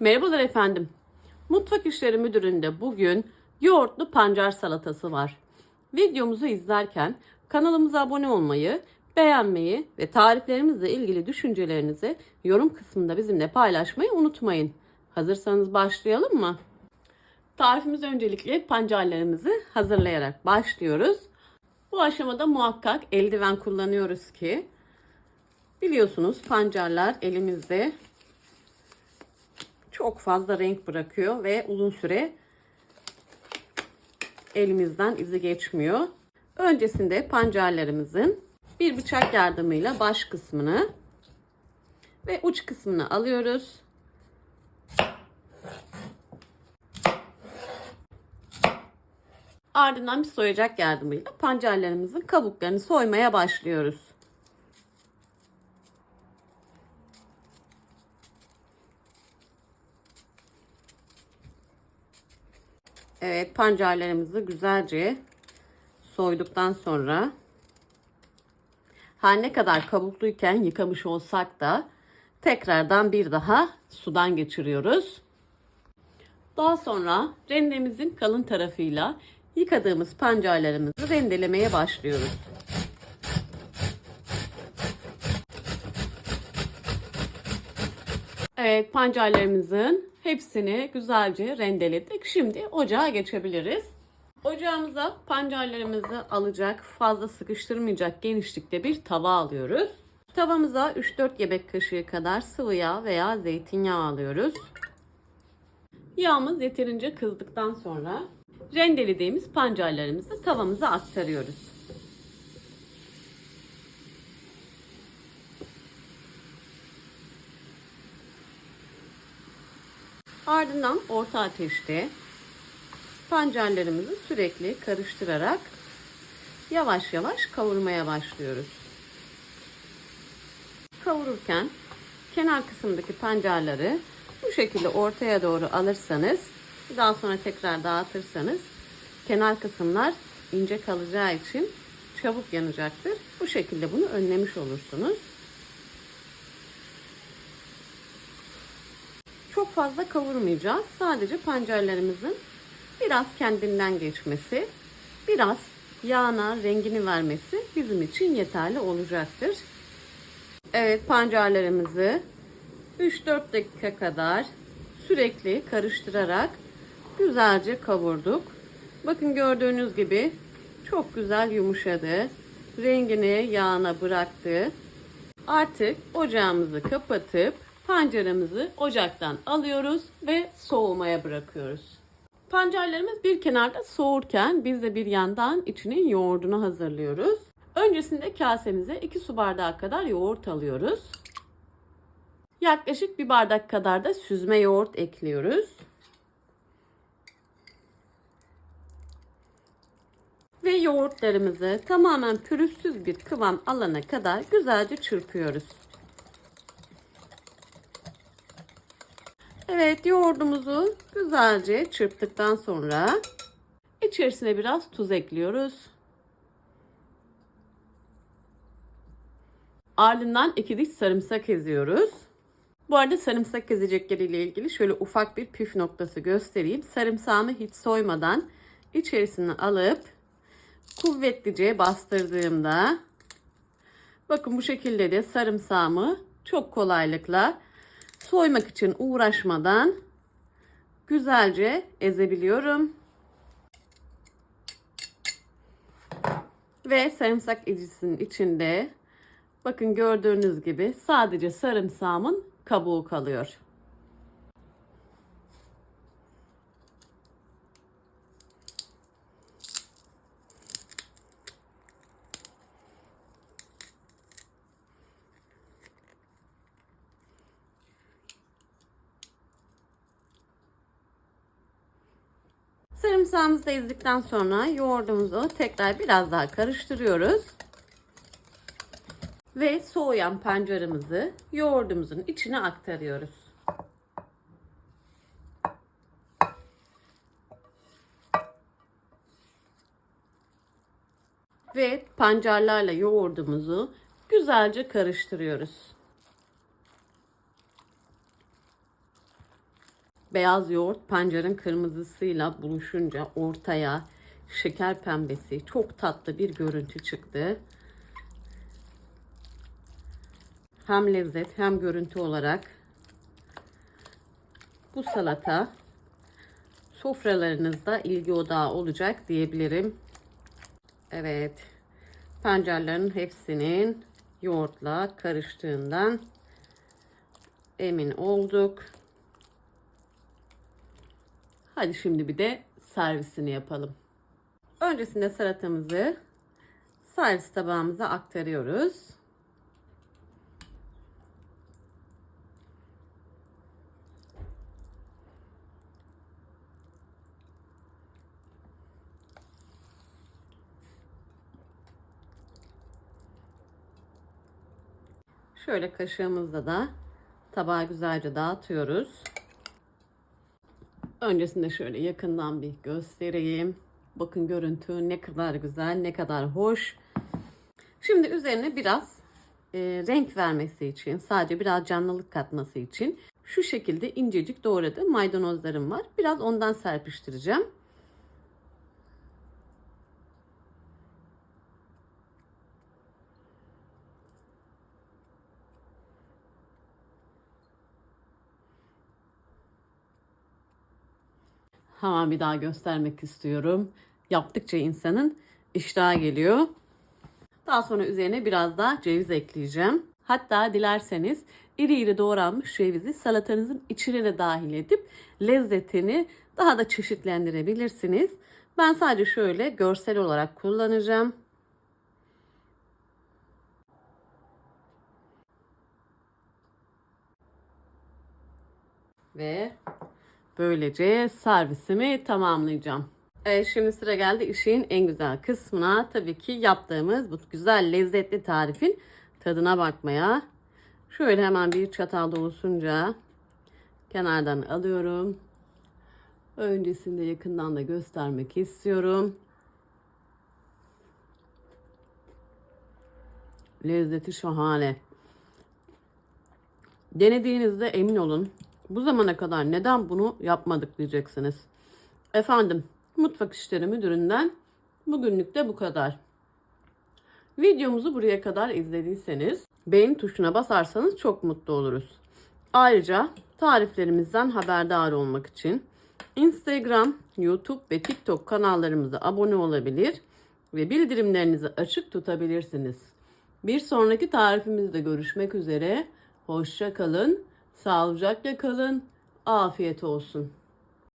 Merhabalar efendim. Mutfak İşleri Müdürü'nde bugün yoğurtlu pancar salatası var. Videomuzu izlerken kanalımıza abone olmayı, beğenmeyi ve tariflerimizle ilgili düşüncelerinizi yorum kısmında bizimle paylaşmayı unutmayın. Hazırsanız başlayalım mı? Tarifimiz öncelikle pancarlarımızı hazırlayarak başlıyoruz. Bu aşamada muhakkak eldiven kullanıyoruz ki biliyorsunuz pancarlar elimizde çok fazla renk bırakıyor ve uzun süre elimizden izi geçmiyor. Öncesinde pancarlarımızın bir bıçak yardımıyla baş kısmını ve uç kısmını alıyoruz. Ardından bir soyacak yardımıyla pancarlarımızın kabuklarını soymaya başlıyoruz. Evet pancarlarımızı güzelce soyduktan sonra her ne kadar kabukluyken yıkamış olsak da tekrardan bir daha sudan geçiriyoruz. Daha sonra rendemizin kalın tarafıyla yıkadığımız pancarlarımızı rendelemeye başlıyoruz. Evet pancarlarımızın hepsini güzelce rendeledik. Şimdi ocağa geçebiliriz. Ocağımıza pancarlarımızı alacak, fazla sıkıştırmayacak genişlikte bir tava alıyoruz. Tavamıza 3-4 yemek kaşığı kadar sıvı yağ veya zeytinyağı alıyoruz. Yağımız yeterince kızdıktan sonra rendelediğimiz pancarlarımızı tavamıza aktarıyoruz. Ardından orta ateşte pancarlarımızı sürekli karıştırarak yavaş yavaş kavurmaya başlıyoruz. Kavururken kenar kısımdaki pancarları bu şekilde ortaya doğru alırsanız daha sonra tekrar dağıtırsanız kenar kısımlar ince kalacağı için çabuk yanacaktır. Bu şekilde bunu önlemiş olursunuz. Fazla kavurmayacağız. Sadece pancarlarımızın biraz kendinden geçmesi, biraz yağına rengini vermesi bizim için yeterli olacaktır. Evet pancarlarımızı 3-4 dakika kadar sürekli karıştırarak güzelce kavurduk. Bakın gördüğünüz gibi çok güzel yumuşadı. Rengini yağına bıraktı. Artık ocağımızı kapatıp pancarımızı ocaktan alıyoruz ve soğumaya bırakıyoruz. Pancarlarımız bir kenarda soğurken biz de bir yandan içinin yoğurdunu hazırlıyoruz. Öncesinde kasemize 2 su bardağı kadar yoğurt alıyoruz. Yaklaşık bir bardak kadar da süzme yoğurt ekliyoruz. Ve yoğurtlarımızı tamamen pürüzsüz bir kıvam alana kadar güzelce çırpıyoruz. Evet yoğurdumuzu güzelce çırptıktan sonra içerisine biraz tuz ekliyoruz. Ardından iki diş sarımsak eziyoruz. Bu arada sarımsak ezecekleriyle ilgili şöyle ufak bir püf noktası göstereyim. Sarımsağımı hiç soymadan içerisine alıp kuvvetlice bastırdığımda bakın bu şekilde de sarımsağımı çok kolaylıkla soymak için uğraşmadan güzelce ezebiliyorum. Ve sarımsak ezicisinin içinde bakın gördüğünüz gibi sadece sarımsağımın kabuğu kalıyor. Sarımsağımızı da ezdikten sonra yoğurdumuzu tekrar biraz daha karıştırıyoruz. Ve soğuyan pancarımızı yoğurdumuzun içine aktarıyoruz. Ve pancarlarla yoğurdumuzu güzelce karıştırıyoruz. Beyaz yoğurt pancarın kırmızısıyla buluşunca ortaya şeker pembesi çok tatlı bir görüntü çıktı. Hem lezzet hem görüntü olarak bu salata sofralarınızda ilgi odağı olacak diyebilirim. Evet. Pancarların hepsinin yoğurtla karıştığından emin olduk. Hadi şimdi bir de servisini yapalım. Öncesinde salatamızı servis tabağımıza aktarıyoruz. Şöyle kaşığımızla da tabağa güzelce dağıtıyoruz. Öncesinde şöyle yakından bir göstereyim. Bakın görüntü ne kadar güzel, ne kadar hoş. Şimdi üzerine biraz e, renk vermesi için, sadece biraz canlılık katması için şu şekilde incecik doğradığım maydanozlarım var. Biraz ondan serpiştireceğim. Hemen bir daha göstermek istiyorum. Yaptıkça insanın iştahı geliyor. Daha sonra üzerine biraz daha ceviz ekleyeceğim. Hatta dilerseniz iri iri doğranmış cevizi salatanızın içine de dahil edip lezzetini daha da çeşitlendirebilirsiniz. Ben sadece şöyle görsel olarak kullanacağım. Ve böylece servisimi tamamlayacağım. Evet şimdi sıra geldi işin en güzel kısmına. Tabii ki yaptığımız bu güzel lezzetli tarifin tadına bakmaya. Şöyle hemen bir çatal dolusunca kenardan alıyorum. Öncesinde yakından da göstermek istiyorum. Lezzeti şahane. Denediğinizde emin olun bu zamana kadar neden bunu yapmadık diyeceksiniz. Efendim Mutfak İşleri Müdürü'nden bugünlük de bu kadar. Videomuzu buraya kadar izlediyseniz beğen tuşuna basarsanız çok mutlu oluruz. Ayrıca tariflerimizden haberdar olmak için Instagram, YouTube ve TikTok kanallarımıza abone olabilir ve bildirimlerinizi açık tutabilirsiniz. Bir sonraki tarifimizde görüşmek üzere. Hoşça kalın, sağlıcakla kalın, afiyet olsun.